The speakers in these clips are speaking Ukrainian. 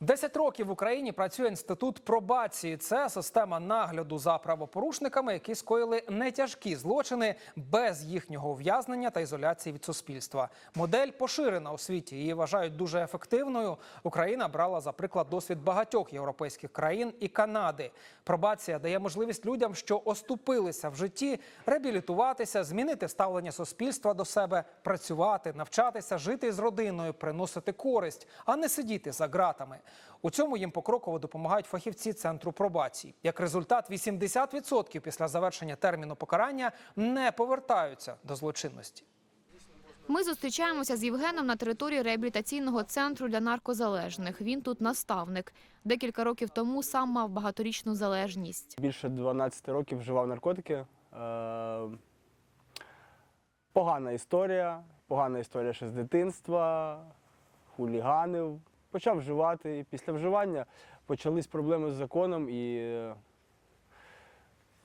Десять років в Україні працює інститут пробації. Це система нагляду за правопорушниками, які скоїли нетяжкі злочини без їхнього ув'язнення та ізоляції від суспільства. Модель поширена у світі. Її вважають дуже ефективною. Україна брала за приклад досвід багатьох європейських країн і Канади. Пробація дає можливість людям, що оступилися в житті, реабілітуватися, змінити ставлення суспільства до себе, працювати, навчатися, жити з родиною, приносити користь, а не сидіти за ґратами. У цьому їм покроково допомагають фахівці центру пробації. Як результат, 80% після завершення терміну покарання не повертаються до злочинності. Ми зустрічаємося з Євгеном на території реабілітаційного центру для наркозалежних. Він тут наставник. Декілька років тому сам мав багаторічну залежність. Більше 12 років вживав наркотики. Е, Погана історія, погана історія ще з дитинства, хуліганив. Почав вживати. І після вживання почались проблеми з законом, і е,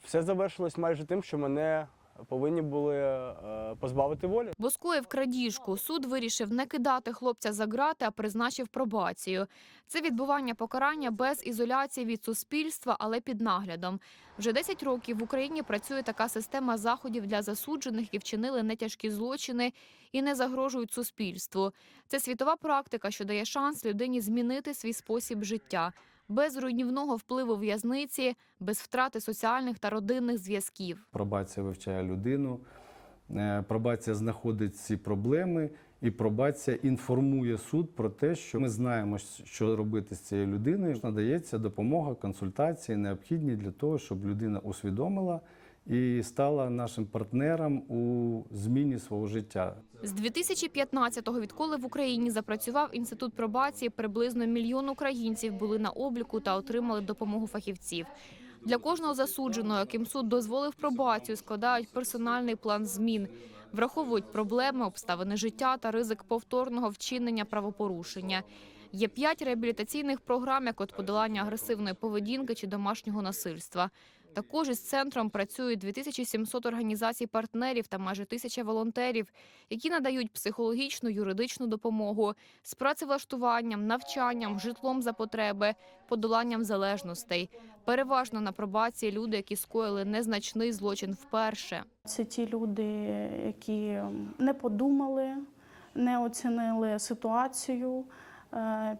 все завершилось майже тим, що мене повинні були е, позбавити волі. Бо крадіжку. Суд вирішив не кидати хлопця за грати, а призначив пробацію. Це відбування покарання без ізоляції від суспільства, але під наглядом. Вже 10 років в Україні працює така система заходів для засуджених, які вчинили нетяжкі злочини і не загрожують суспільству. Це світова практика, що дає шанс людині змінити свій спосіб життя. Без руйнівного впливу в'язниці, без втрати соціальних та родинних зв'язків. Пробація вивчає людину, е, пробація знаходить ці проблеми, і пробація інформує суд про те, що ми знаємо, що робити з цією людиною. Надається допомога, консультації необхідні для того, щоб людина усвідомила і стала нашим партнером у зміні свого життя. З 2015-го, відколи в Україні запрацював інститут пробації, приблизно мільйон українців були на обліку та отримали допомогу фахівців. Для кожного засудженого, яким суд дозволив пробацію, складають персональний план змін, враховують проблеми, обставини життя та ризик повторного вчинення правопорушення. Є п'ять реабілітаційних програм, як от подолання агресивної поведінки чи домашнього насильства. Також із центром працюють 2700 організацій партнерів та майже тисяча волонтерів, які надають психологічну, юридичну допомогу з працевлаштуванням, навчанням, житлом за потреби, подоланням залежностей. Переважно на пробації люди, які скоїли незначний злочин вперше. Це ті люди, які не подумали, не оцінили ситуацію,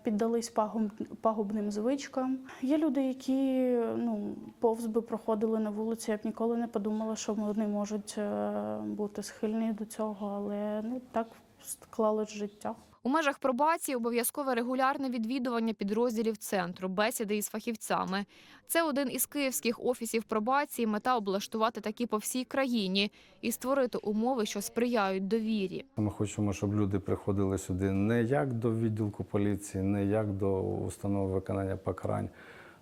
піддались пагуб- пагубним звичкам. Є люди, які ну, повз би проходили на вулиці, я б ніколи не подумала, що вони можуть е, бути схильні до цього, але ну, так склалось життя. У межах пробації обов'язкове регулярне відвідування підрозділів центру, бесіди із фахівцями. Це один із київських офісів пробації. Мета облаштувати такі по всій країні і створити умови, що сприяють довірі. Ми хочемо, щоб люди приходили сюди не як до відділку поліції, не як до установи виконання покарань,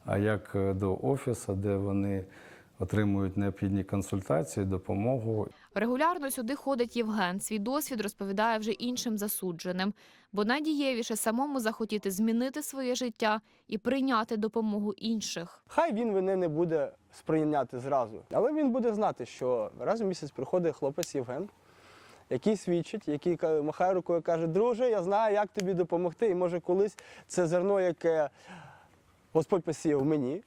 а як е, до офісу, де вони отримують необхідні консультації, допомогу. Регулярно сюди ходить Євген. Свій досвід розповідає вже іншим засудженим, бо найдієвіше самому захотіти змінити своє життя і прийняти допомогу інших. Хай він мене не буде сприйняти зразу, але він буде знати, що раз в місяць приходить хлопець Євген, який свідчить, який махає рукою каже: Друже, я знаю, як тобі допомогти. І може колись це зерно, яке Господь посіяв мені,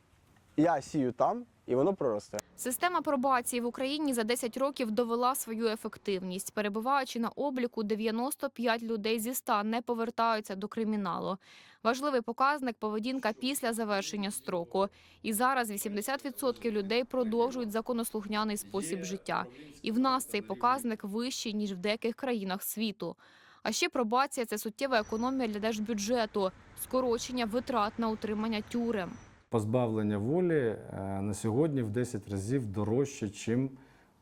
я сію там, і воно проросте. Система пробації в Україні за 10 років довела свою ефективність. Перебуваючи на обліку, 95 людей зі 100 не повертаються до криміналу. Важливий показник поведінка після завершення строку. І зараз 80% людей продовжують законослухняний спосіб життя. І в нас цей показник вищий ніж в деяких країнах світу. А ще пробація це суттєва економія для держбюджету, скорочення витрат на утримання тюрем. Позбавлення волі е, на сьогодні в 10 разів дорожче, ніж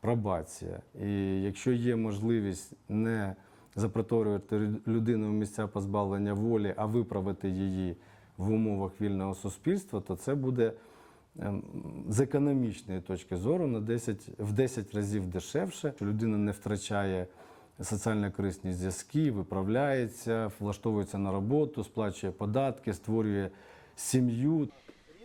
пробація. І якщо є можливість не запроторювати людину в місця позбавлення волі, а виправити її в умовах вільного суспільства, то це буде ем, з економічної точки зору на 10, в 10 разів дешевше. Людина не втрачає соціально корисні зв'язки, виправляється, влаштовується на роботу, сплачує податки, створює сім'ю.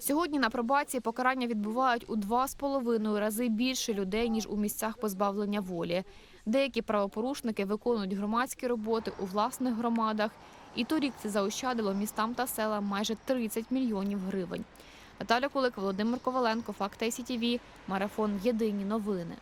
Сьогодні на пробації покарання відбувають у два з половиною рази більше людей, ніж у місцях позбавлення волі. Деякі правопорушники виконують громадські роботи у власних громадах, І торік це заощадило містам та селам майже 30 мільйонів гривень. Наталя Кулик, Володимир Коваленко, Факт ICTV, Марафон Єдині новини.